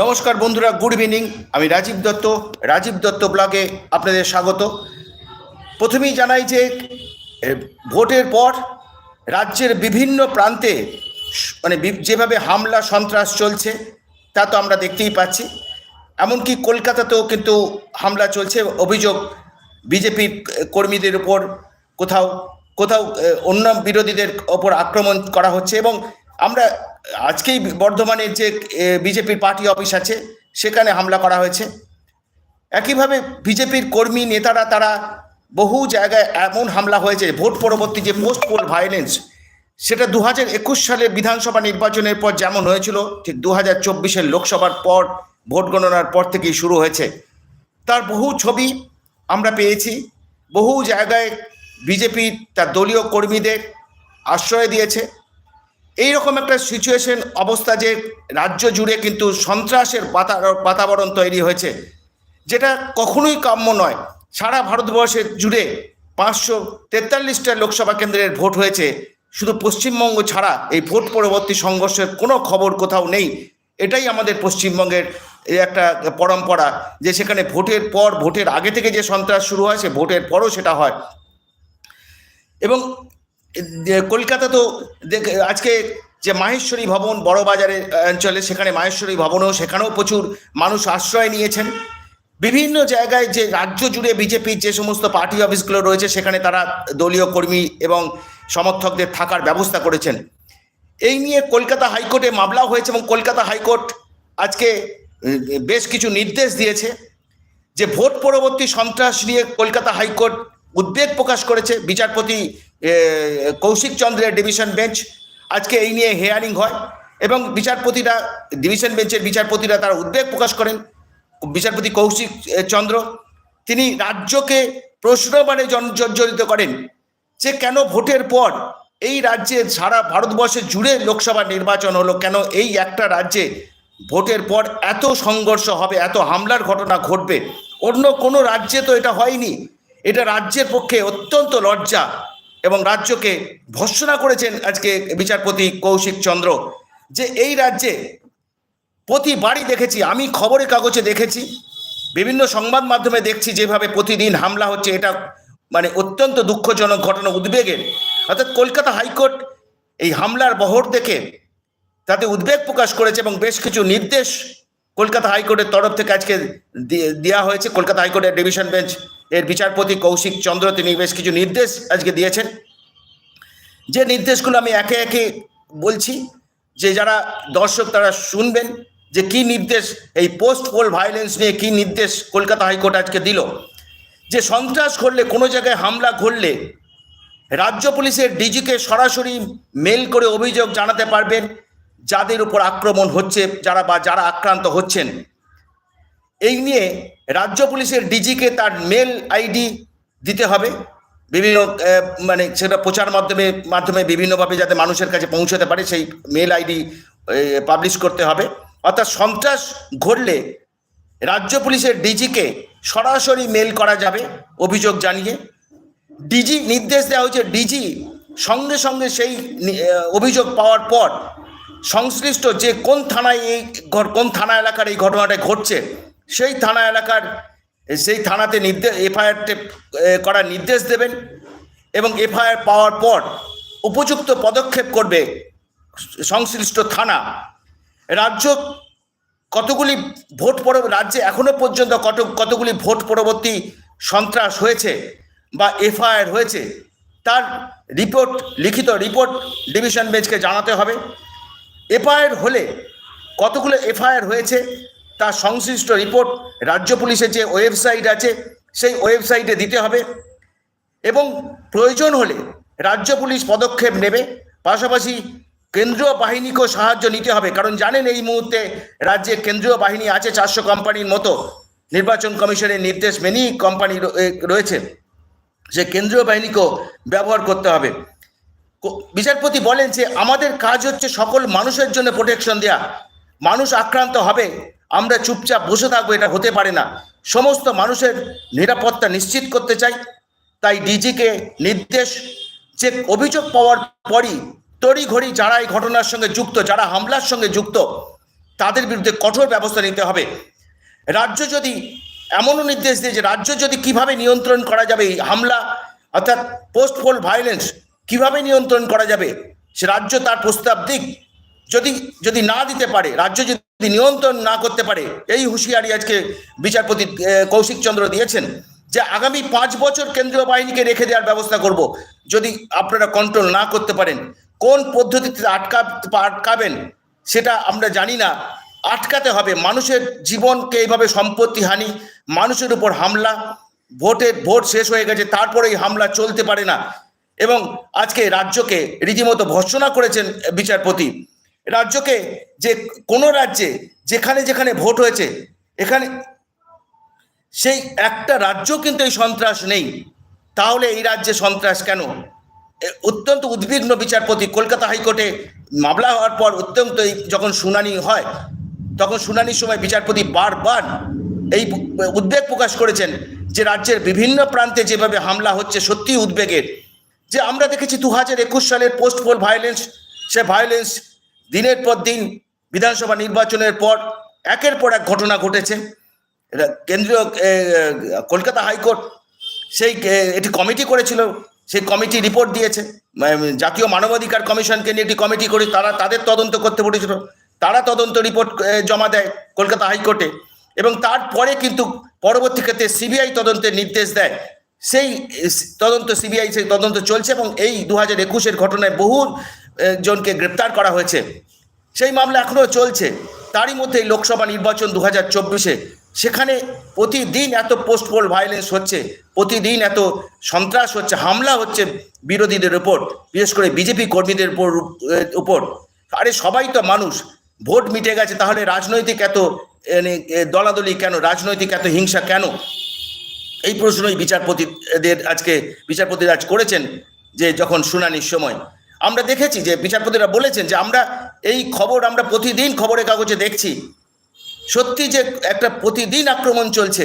নমস্কার বন্ধুরা good evening আমি রাজীব দত্ত রাজীব দত্ত ব্লগে আপনাদের স্বাগত। প্রথমেই জানাই যে ভোটের পর রাজ্যের বিভিন্ন প্রান্তে মানে যেভাবে হামলা, সন্ত্রাস চলছে, তা তো আমরা দেখতেই পাচ্ছি। এমনকি কলকাতাতেও কিন্তু হামলা চলছে, অভিযোগ বিজেপির কর্মীদের উপর কোথাও কোথাও অন্য বিরোধীদের ওপর আক্রমণ করা হচ্ছে এবং আমরা আজকেই বর্ধমানের যে বিজেপির পার্টি অফিস আছে, সেখানে হামলা করা হয়েছে। একইভাবে বিজেপির কর্মী নেতারা, তারা বহু জায়গায় এমন হামলা হয়েছে, ভোট পরবর্তী যে পোস্ট পোল ভায়োলেন্স সেটা দু হাজার একুশ সালের বিধানসভা নির্বাচনের পর যেমন হয়েছিল, ঠিক দু হাজার চব্বিশের লোকসভার পর ভোট গণনার পর থেকেই শুরু হয়েছে। তার বহু ছবি আমরা পেয়েছি। বহু জায়গায় বিজেপি তার দলীয় কর্মীদের আশ্রয় দিয়েছে। এই রকম একটা সিচুয়েশন অবস্থা যে রাজ্য জুড়ে কিন্তু সন্ত্রাসের বাতা- বাতাবরণ তৈরি হয়েছে, যেটা কখনোই কাম্য নয়। সারা ভারতবর্ষের জুড়ে পাঁচশো তেতাল্লিশটা লোকসভা কেন্দ্রের ভোট হয়েছে। শুধু পশ্চিমবঙ্গ ছাড়া এই ভোট পরবর্তী সংঘর্ষের কোনো খবর কোথাও নেই। এটাই আমাদের পশ্চিমবঙ্গের একটা পরম্পরা যে সেখানে ভোটের পর, ভোটের আগে থেকে যে সন্ত্রাস শুরু হয়, সে ভোটের পরও সেটা হয়। এবং কলকাতা তো দেখ, আজকে যে মাহেশ্বরী ভবন বড় বাজারের অঞ্চলে, সেখানে মাহেশ্বরী ভবনও, সেখানেও প্রচুর মানুষ আশ্রয় নিয়েছেন। বিভিন্ন জায়গায় যে রাজ্য জুড়ে বিজেপির যে সমস্ত পার্টি অফিসগুলো রয়েছে, সেখানে তারা দলীয় কর্মী এবং সমর্থকদের থাকার ব্যবস্থা করেছেন। এই নিয়ে কলকাতা হাইকোর্টে মামলা হয়েছে এবং কলকাতা হাইকোর্ট আজকে বেশ কিছু নির্দেশ দিয়েছে যে ভোট পরবর্তী সন্ত্রাস নিয়ে কলকাতা হাইকোর্ট উদ্বেগ প্রকাশ করেছে বিচারপতি কৌশিক চন্দ্রের ডিভিশন বেঞ্চ। আজকে এই নিয়ে হেয়ারিং হয় এবং বিচারপতিরা, ডিভিশন বেঞ্চের বিচারপতিরা তারা উদ্বেগ প্রকাশ করেন। বিচারপতি কৌশিক চন্দ্র, তিনি রাজ্যকে প্রশ্নবাণে জর্জরিত করেন যে কেন ভোটের পর এই রাজ্যে সারা ভারতবর্ষে জুড়ে লোকসভা নির্বাচন হলো, কেন এই একটা রাজ্যে ভোটের পর এত সংঘর্ষ হবে, এত হামলার ঘটনা ঘটবে? অন্য কোনো রাজ্যে তো এটা হয়নি। এটা রাজ্যের পক্ষে অত্যন্ত লজ্জা এবং রাজ্যকে ভর্সনা করেছেন আজকে বিচারপতি কৌশিক চন্দ্র যে এই রাজ্যে প্রতিবারই দেখেছি, আমি খবরের কাগজে দেখেছি, বিভিন্ন সংবাদ মাধ্যমে দেখছি যেভাবে প্রতিদিন হামলা হচ্ছে, এটা মানে অত্যন্ত দুঃখজনক ঘটনা উদ্বেগের। অর্থাৎ কলকাতা হাইকোর্ট এই হামলার বহর দেখে তাতে উদ্বেগ প্রকাশ করেছে এবং বেশ কিছু নির্দেশ কলকাতা হাইকোর্টের তরফ থেকে আজকে দেওয়া হয়েছে। কলকাতা হাইকোর্টের ডিভিশন বেঞ্চ এর বিচারপতি কৌশিক চন্দ্র, তিনি বেশ কিছু নির্দেশ আজকে দিয়েছেন। যে নির্দেশগুলো আমি একে একে বলছি, যে যারা দর্শক তারা শুনবেন, যে কি নির্দেশ, এই পোস্ট পোল ভায়োলেন্স নিয়ে কি নির্দেশ কলকাতা হাইকোর্ট আজকে দিল। যে সন্ত্রাস ঘটলে, কোনো জায়গায় হামলা ঘটলে, রাজ্য পুলিশের ডিজিকে সরাসরি মেল করে অভিযোগ জানাতে পারবেন, যাদের উপর আক্রমণ হচ্ছে, যারা বা যারা আক্রান্ত হচ্ছেন। এই নিয়ে রাজ্য পুলিশের ডিজিকে তার মেল আইডি দিতে হবে। বিভিন্ন মানে সেটা প্রচার মাধ্যমে মাধ্যমে বিভিন্নভাবে যাতে মানুষের কাছে পৌঁছতে পারে, সেই মেল আইডি পাবলিশ করতে হবে। অর্থাৎ সন্ত্রাস ঘটলে রাজ্য পুলিশের ডিজিকে সরাসরি মেল করা যাবে, অভিযোগ জানিয়ে। ডিজি নির্দেশ দেওয়া হয়েছে, ডিজি সঙ্গে সঙ্গে সেই অভিযোগ পাওয়ার পর সংশ্লিষ্ট যে কোন থানায় এই কোন থানা এলাকার এই ঘটনাটা ঘটছে সেই থানা এলাকার, সেই থানাতে নির্দেশ এফআইআর করার নির্দেশ দেবেন এবং এফআইআর পাওয়ার পর উপযুক্ত পদক্ষেপ করবে সংশ্লিষ্ট থানা। রাজ্য কতগুলি ভোট পর রাজ্যে এখনও পর্যন্ত কত, কতগুলি ভোট পরবর্তী সন্ত্রাস হয়েছে বা এফআইআর হয়েছে, তার রিপোর্ট, লিখিত রিপোর্ট ডিভিশন বেঞ্চকে জানাতে হবে। এফআইআর হলে কতগুলো এফআইআর হয়েছে তার সংশ্লিষ্ট রিপোর্ট রাজ্য পুলিশের যে ওয়েবসাইট আছে, সেই ওয়েবসাইটে দিতে হবে এবং প্রয়োজন হলে রাজ্য পুলিশ পদক্ষেপ নেবে। পাশাপাশি কেন্দ্রীয় বাহিনীকেও সাহায্য নিতে হবে। কারণ জানেন এই মুহূর্তে রাজ্যে কেন্দ্রীয় বাহিনী আছে চারশো কোম্পানির মতো। নির্বাচন কমিশনের নির্দেশ মেনেই কোম্পানি রয়েছে। সে কেন্দ্রীয় বাহিনীকেও ব্যবহার করতে হবে। বিচারপতি বলেন যে আমাদের কাজ হচ্ছে সকল মানুষের জন্য প্রোটেকশন দেয়া। মানুষ আক্রান্ত হবে। আমরা চুপচাপ বসে থাকব, এটা হতে পারে না। সমস্ত মানুষের নিরাপত্তা নিশ্চিত করতে চাই। তাই ডিজিকে নির্দেশ যে অভিযোগ পাওয়ার পরই তড়িঘড়ি যারা এই ঘটনার সঙ্গে যুক্ত, যারা হামলার সঙ্গে যুক্ত, তাদের বিরুদ্ধে কঠোর ব্যবস্থা নিতে হবে। রাজ্য যদি এমনও নির্দেশ দিয়ে যে রাজ্য যদি কীভাবে নিয়ন্ত্রণ করা যাবে, এই হামলা অর্থাৎ পোস্ট পোল ভায়োলেন্স কীভাবে নিয়ন্ত্রণ করা যাবে, সে রাজ্য তার প্রস্তাব দিক। যদি যদি না দিতে পারে, রাজ্য যদি নিয়ন্ত্রণ না করতে পারে, এই হুঁশিয়ারি আজকে বিচারপতি কৌশিক চন্দ্র দিয়েছেন যে আগামী পাঁচ বছর কেন্দ্রীয় বাহিনীকে রেখে দেওয়ার ব্যবস্থা করব। যদি আপনারা কন্ট্রোল না করতে পারেন, কোন পদ্ধতিতে আটকা, আটকাবেন সেটা আমরা জানি না। আটকাতে হবে, মানুষের জীবনকে এইভাবে সম্পত্তি হানি, মানুষের উপর হামলা ভোটের ভোট শেষ হয়ে গেছে, তারপরে এই হামলা চলতে পারে না। এবং আজকে রাজ্যকে রীতিমতো ভর্সনা করেছেন বিচারপতি। রাজ্যকে, যে কোনো রাজ্যে, যেখানে যেখানে ভোট হয়েছে, এখানে সেই একটা রাজ্য কিন্তু এই সন্ত্রাস নেই। তাহলে এই রাজ্যে সন্ত্রাস কেন? অত্যন্ত উদ্বিগ্ন বিচারপতি। কলকাতা হাইকোর্টে মামলা হওয়ার পর অত্যন্ত যখন শুনানি হয়, তখন শুনানির সময় বিচারপতি বারবার এই উদ্বেগ প্রকাশ করেছেন যে রাজ্যের বিভিন্ন প্রান্তে যেভাবে হামলা হচ্ছে সত্যি উদ্বেগের। যে আমরা দেখেছি দু হাজার একুশ সালের পোস্ট পোল ভায়োলেন্স সে ভায়োলেন্স দিনের পর দিন বিধানসভা নির্বাচনের পর একের পর এক ঘটনা ঘটেছে। এটা কেন্দ্রীয় কলকাতা হাইকোর্ট সেই এ, একটি কমিটি করেছিল সেই কমিটি রিপোর্ট দিয়েছে। জাতীয় মানবাধিকার কমিশনকে নিয়ে একটি কমিটি করে তারা তাদের তদন্ত করতে বলেছিল। তারা তদন্ত রিপোর্ট জমা দেয় কলকাতা হাইকোর্টে এবং তারপরে কিন্তু পরবর্তী ক্ষেত্রে সিবিআই তদন্তের নির্দেশ দেয়। সেই তদন্ত সিবিআই সেই তদন্ত চলছে এবং এই দু হাজার একুশের ঘটনায় বহু জনকে গ্রেপ্তার করা হয়েছে। সেই মামলা এখনও চলছে। তারই মধ্যে লোকসভা নির্বাচন দু হাজার চব্বিশে সেখানে প্রতিদিন এত পোস্ট পোল ভায়োলেন্স হচ্ছে, প্রতিদিন এত সন্ত্রাস হচ্ছে, হামলা হচ্ছে বিরোধীদের উপর, বিশেষ করে বিজেপি কর্মীদের উপর উপর। আরে সবাই তো মানুষ, ভোট মিটে গেছে, তাহলে রাজনৈতিক এত দলাদলি কেন, রাজনৈতিক এত হিংসা কেন? এই প্রশ্নই বিচারপতিদের আজকে, বিচারপতিরা আজ করেছেন যে যখন শুনানির সময়। আমরা দেখেছি যে বিচারপতিরা বলেছেন যে আমরা এই খবর আমরা প্রতিদিন খবরের কাগজে দেখছি। সত্যি যে একটা প্রতিদিন আক্রমণ চলছে।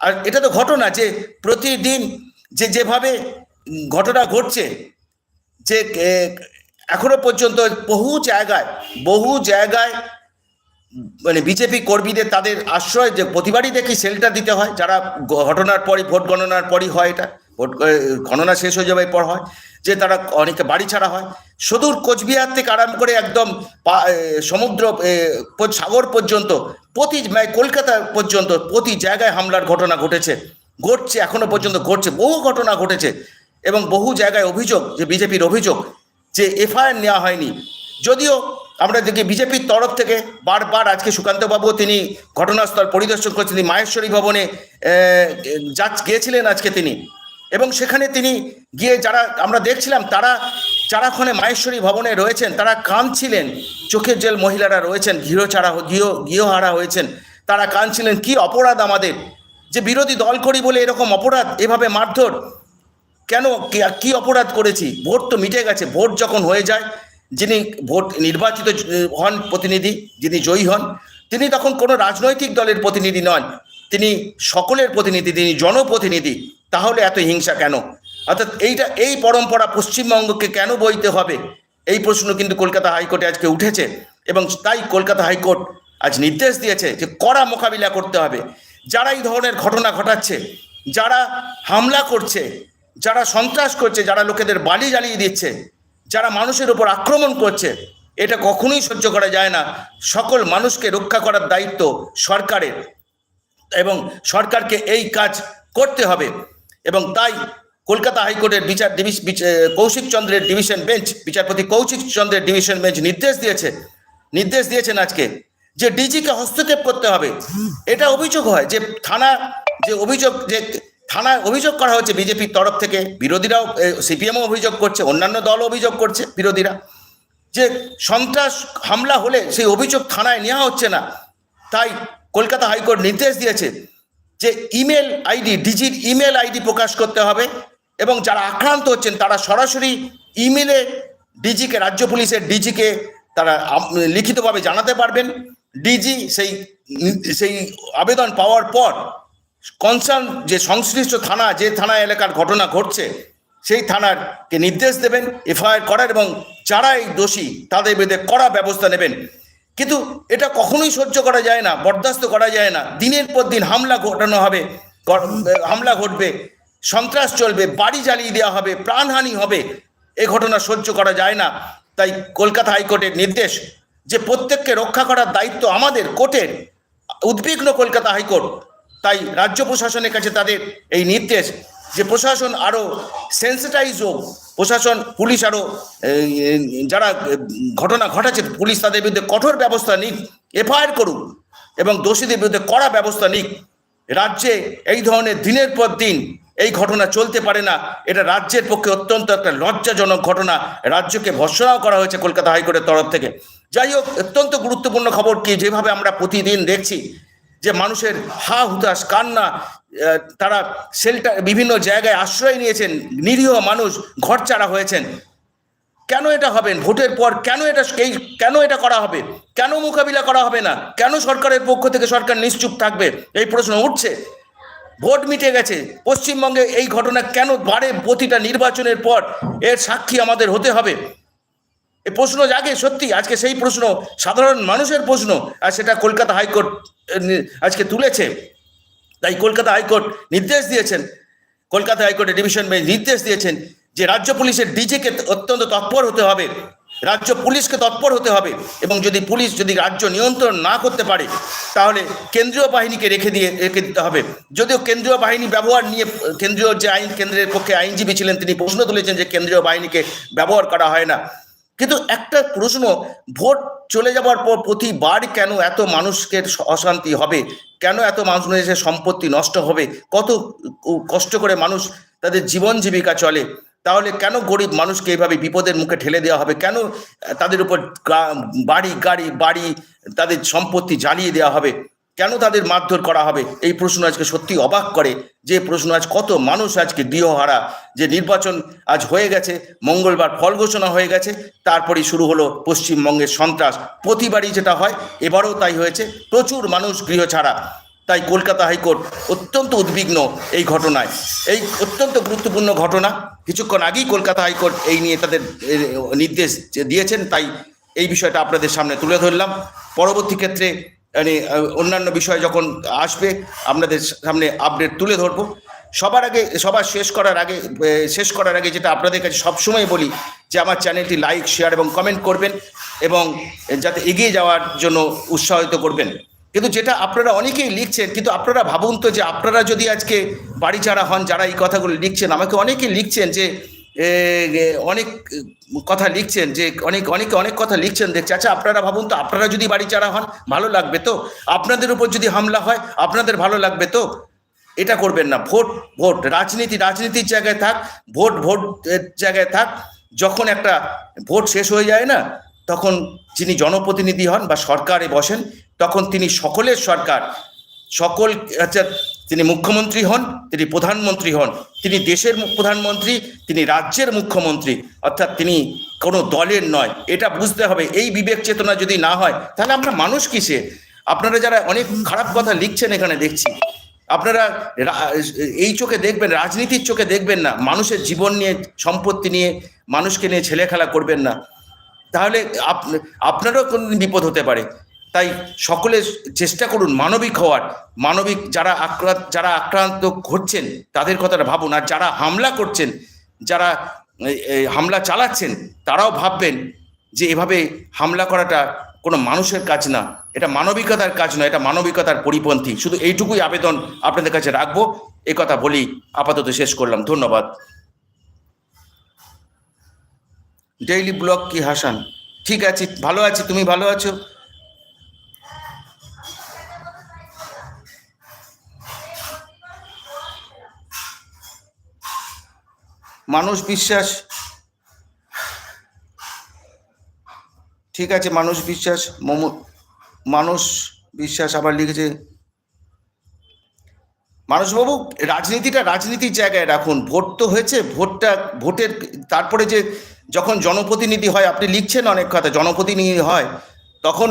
আর এটা তো ঘটনা যে প্রতিদিন যে যেভাবে ঘটনা ঘটছে, যে এখনও পর্যন্ত বহু জায়গায় বহু জায়গায় মানে বিজেপি কর্মীদের তাদের আশ্রয় যে প্রতিবারই দেখি শেল্টার দিতে হয়, যারা ঘটনার পরই, ভোট গণনার পরই হয় এটা। ভোট গণনা শেষ হয়ে যাবে পর হয়, যে তারা অনেকে বাড়ি ছাড়া হয়। সুদূর কোচবিহার থেকে আরাম করে একদম সমুদ্র সাগর পর্যন্ত, প্রতি কলকাতা পর্যন্ত, প্রতি জায়গায় হামলার ঘটনা ঘটেছে। ঘটছে, এখনও পর্যন্ত ঘটছে, বহু ঘটনা ঘটেছে। এবং বহু জায়গায় অভিযোগ, যে বিজেপির অভিযোগ, যে এফআইআর নেওয়া হয়নি। যদিও আমরা দেখি বিজেপির তরফ থেকে বারবার আজকে সুকান্তবাবু তিনি ঘটনাস্থল পরিদর্শন করেছেন, তিনি মাহেশ্বরী ভবনে যা গিয়েছিলেন আজকে তিনি। এবং সেখানে তিনি গিয়ে যারা, আমরা দেখছিলাম তারা যারা ওখানে মাহেশ্বরী ভবনে রয়েছেন, তারা কাঁদছিলেন, চোখের জেল মহিলারা রয়েছেন, গৃহচারা, গৃহ, গৃহহারা হয়েছেন, তারা কাঁদছিলেন, কি অপরাধ আমাদের? যে বিরোধী দল করি বলে এরকম অপরাধ, এভাবে মারধর? কেন, কি অপরাধ করেছি? ভোট তো মিটে গেছে, ভোট যখন হয়ে যায়, যিনি ভোট নির্বাচিত হন প্রতিনিধি, যিনি জয়ী হন, তিনি তখন কোনো রাজনৈতিক দলের প্রতিনিধি নন, তিনি সকলের প্রতিনিধি, তিনি জনপ্রতিনিধি। তাহলে এত হিংসা কেন? অর্থাৎ এইটা, এই পরম্পরা পশ্চিমবঙ্গকে কেন বইতে হবে? এই প্রশ্ন কিন্তু কলকাতা হাইকোর্টে আজকে উঠেছে এবং তাই কলকাতা হাইকোর্ট আজ নির্দেশ দিয়েছে যে কড়া মোকাবিলা করতে হবে। যারা এই ধরনের ঘটনা ঘটাচ্ছে, যারা হামলা করছে, যারা সন্ত্রাস করছে, যারা লোকেদের বালি জ্বালিয়ে দিচ্ছে, যারা মানুষের উপর আক্রমণ করছে, এটা কখনোই সহ্য করা যায় না। সকল মানুষকে রক্ষা করার দায়িত্ব সরকারের এবং সরকারকে এই কাজ করতে হবে। এবং তাই কলকাতা হাইকোর্টের বিচার কৌশিক চন্দ্রের ডিভিশন বেঞ্চ, বিচারপতি কৌশিক চন্দ্রের ডিভিশন বেঞ্চ নির্দেশ দিয়েছে, নির্দেশ দিয়েছেন আজকে যে ডিজিকে হস্তক্ষেপ করতে হবে। এটা অভিযোগ হয় যে থানা, যে অভিযোগ, যে থানায় অভিযোগ করা হচ্ছে বিজেপির তরফ থেকে, বিরোধীরাও সিপিএমও অভিযোগ করছে, অন্যান্য দল অভিযোগ করছে, বিরোধীরা। যে সন্ত্রাস হামলা হলে সেই অভিযোগ থানায় নেওয়া হচ্ছে না। তাই কলকাতা হাইকোর্ট নির্দেশ দিয়েছে যে ইমেল আইডি ডিজির ইমেল আইডি প্রকাশ করতে হবে এবং যারা আক্রান্ত হচ্ছেন, তারা সরাসরি ইমেলে ডিজিকে, রাজ্য পুলিশের ডিজিকে তারা লিখিতভাবে জানাতে পারবেন। ডিজি সেই সেই আবেদন পাওয়ার পর কনসার্ন যে সংশ্লিষ্ট থানা, যে থানা এলাকার ঘটনা ঘটছে, সেই থানারকে নির্দেশ দেবেন, এফআইআর করার এবং যারা এই দোষী, তাদের বিরুদ্ধে কড়া ব্যবস্থা নেবেন। কিন্তু এটা কখনোই সহ্য করা যায় না, বরদাস্ত করা যায় না। দিনের পর দিন হামলা ঘটানো হবে হামলা ঘটবে, সন্ত্রাস চলবে, বাড়ি জ্বালিয়ে দেওয়া হবে, প্রাণহানি হবে, এ ঘটনা সহ্য করা যায় না। তাই কলকাতা হাইকোর্টের নির্দেশ যে প্রত্যেককে রক্ষা করার দায়িত্ব আমাদের, কোর্টের, উদ্বিগ্ন কলকাতা হাইকোর্ট। তাই রাজ্য প্রশাসনের কাছে তাদের এই নির্দেশ। যে প্রশাসন আরও সেন্সিটাইজ হোক, প্রশাসন, পুলিশ আরও যারা ঘটনা ঘটাচ্ছে, পুলিশ তাদের বিরুদ্ধে কঠোর ব্যবস্থা নিক, এফআইআর করুক এবং দোষীদের বিরুদ্ধে কড়া ব্যবস্থা নিক। রাজ্যে এই ধরনের দিনের পর দিন এই ঘটনা চলতে পারে না। এটা রাজ্যের পক্ষে অত্যন্ত একটা লজ্জাজনক ঘটনা। রাজ্যকে ভর্সনাও করা হয়েছে কলকাতা হাইকোর্টের তরফ থেকে। যাই হোক, অত্যন্ত গুরুত্বপূর্ণ খবর কি? যেভাবে আমরা প্রতিদিন দেখছি যে মানুষের হা হুতাশ, কান্না তারা শেল্টার বিভিন্ন জায়গায় আশ্রয় নিয়েছেন, নিরীহ মানুষ ঘরচারা হয়েছেন। কেন এটা হবেন ভোটের পর কেন এটা কেন এটা করা হবে? কেন মোকাবিলা করা হবে না? কেন সরকারের পক্ষ থেকে সরকার নিশ্চুপ থাকবে? এই প্রশ্ন উঠছে। ভোট মিটে গেছে। পশ্চিমবঙ্গে এই ঘটনা কেন বাড়ে প্রতিটা নির্বাচনের পর? এর সাক্ষী আমাদের হতে হবে। এই প্রশ্ন জাগে সত্যি? আজকে সেই প্রশ্ন সাধারণ মানুষের প্রশ্ন, আর সেটা কলকাতা হাইকোর্ট আজকে তুলেছে। তাই কলকাতা হাইকোর্ট নির্দেশ দিয়েছেন, কলকাতা হাইকোর্টের ডিভিশন বেঞ্চ নির্দেশ দিয়েছেন যে রাজ্য পুলিশের ডিজিকে অত্যন্ত তৎপর হতে হবে, রাজ্য পুলিশকে তৎপর হতে হবে এবং যদি পুলিশ যদি রাজ্য নিয়ন্ত্রণ না করতে পারে, তাহলে কেন্দ্রীয় বাহিনীকে রেখে দিয়ে, রেখে দিতে হবে। যদিও কেন্দ্রীয় বাহিনী ব্যবহার নিয়ে, কেন্দ্রীয় যে আইন, কেন্দ্রের পক্ষে আইনজীবী ছিলেন, তিনি প্রশ্ন তুলেছেন যে কেন্দ্রীয় বাহিনীকে ব্যবহার করা হয় না। কিন্তু একটা প্রশ্ন, ভোট চলে যাওয়ার পর প্রতিবার কেন এত মানুষকে অশান্তি হবে? কেন এত মানুষ এসে সম্পত্তি নষ্ট হবে? কত কষ্ট করে মানুষ তাদের জীবন জীবিকা চলে? তাহলে কেন গরিব মানুষকে এইভাবে বিপদের মুখে ঠেলে দেওয়া হবে? কেন তাদের উপর বাড়ি, গাড়ি, বাড়ি তাদের সম্পত্তি জ্বালিয়ে দেওয়া হবে? কেন তাদের মারধর করা হবে? এই প্রশ্ন আজকে সত্যি অবাক করে যে প্রশ্ন আজ কত মানুষ আজকে গৃহহারা যে নির্বাচন আজ হয়ে গেছে, মঙ্গলবার ফল ঘোষণা হয়ে গেছে, তারপরেই শুরু হলো পশ্চিমবঙ্গের সন্ত্রাস। প্রতিবারই যেটা হয়, এবারও তাই হয়েছে। প্রচুর মানুষ গৃহ ছাড়া। তাই কলকাতা হাইকোর্ট অত্যন্ত উদ্বিগ্ন এই ঘটনায়। এই অত্যন্ত গুরুত্বপূর্ণ ঘটনা। কিছুক্ষণ আগেই কলকাতা হাইকোর্ট এই নিয়ে তাদের নির্দেশ দিয়েছেন, তাই এই বিষয়টা আপনাদের সামনে তুলে ধরলাম। পরবর্তী ক্ষেত্রে মানে অন্যান্য বিষয় যখন আসবে, আপনাদের সামনে আপডেট তুলে ধরবো। সবার আগে, সবার শেষ করার আগে শেষ করার আগে যেটা আপনাদের কাছে সবসময় বলি যে, আমার চ্যানেলটি লাইক শেয়ার এবং কমেন্ট করবেন এবং যাতে এগিয়ে যাওয়ার জন্য উৎসাহিত করবেন। কিন্তু যেটা আপনারা অনেকেই লিখছেন, কিন্তু আপনারা ভাবুন তো যে, আপনারা যদি আজকে বাড়ি ছাড়া হন, যারা এই কথাগুলো লিখছেন, আমাকে অনেকেই লিখছেন যে অনেক কথা লিখছেন যে অনেক, অনেকে অনেক কথা লিখছেন দেখছে আচ্ছা আপনারা ভাবুন তো, আপনারা যদি বাড়ি ছাড়া হন, ভালো লাগবে তো? আপনাদের উপর যদি হামলা হয়, আপনাদের ভালো লাগবে তো? এটা করবেন না, ভোট ভোট, রাজনীতি, রাজনীতির জায়গায় থাক, ভোট ভোট জায়গায় থাক, যখন একটা ভোট শেষ হয়ে যায় না, তখন যিনি জনপ্রতিনিধি হন বা সরকারে বসেন, তখন তিনি সকলের সরকার, সকল আচ্ছা তিনি মুখ্যমন্ত্রী হন, তিনি প্রধানমন্ত্রী হন, তিনি দেশের প্রধানমন্ত্রী, তিনি রাজ্যের মুখ্যমন্ত্রী, অর্থাৎ তিনি কোনো দলের নয়। এটা বুঝতে হবে, এই বিবেক চেতনা যদি না হয়, তাহলে আমরা মানুষ কিসে? আপনারা যারা অনেক খারাপ কথা লিখছেন এখানে দেখছি, আপনারা এই চোখে দেখবেন, রাজনীতির চোখে দেখবেন না, মানুষের জীবন নিয়ে, সম্পত্তি নিয়ে, মানুষকে নিয়ে ছেলে খেলা করবেন না। তাহলে আপনারও কোনদিন বিপদ হতে পারে? তাই সকলে চেষ্টা করুন মানবিক হওয়ার। মানবিক যারা আক্রান্ত যারা আক্রান্ত ঘটছেন, তাদের কথাটা ভাবুন। আর যারা হামলা করছেন, যারা হামলা চালাচ্ছেন, তারাও ভাববেন যে এভাবে হামলা করাটা কোনো মানুষের কাজ না। এটা মানবিকতার কাজ নয়, এটা মানবিকতার পরিপন্থী। শুধু এইটুকুই আবেদন আপনাদের কাছে রাখব। এ কথা বলি, আপাতত শেষ করলাম। ধন্যবাদ। ডেইলি ব্লগ কি হাসান? ঠিক আছে, ভালো আছি। তুমি ভালো আছো? মানুষ বিশ্বাস। ঠিক আছে, মানুষ বিশ্বাস, মম, মানুষ বিশ্বাস আবার লিখেছে। মানুষবাবু, রাজনীতিটা রাজনীতির জায়গায় রাখুন। ভোট তো হয়েছে, ভোটটা, ভোটের, তারপরে যে যখন জনপ্রতিনিধি হয়, আপনি লিখছেন অনেক কথা, জনপ্রতিনিধি হয়, তখন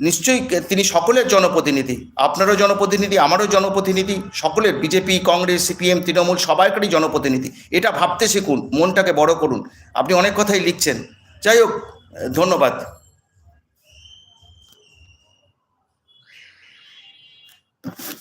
নিশ্চয়ই তিনি সকলের জনপ্রতিনিধি, আপনারও জনপ্রতিনিধি, আমারও জনপ্রতিনিধি, সকলের বিজেপি, কংগ্রেস, সিপিএম, তৃণমূল, সবাইকারই জনপ্রতিনিধি। এটা ভাবতে শিখুন, মনটাকে বড় করুন। আপনি অনেক কথাই লিখছেন। যাই হোক, ধন্যবাদ। you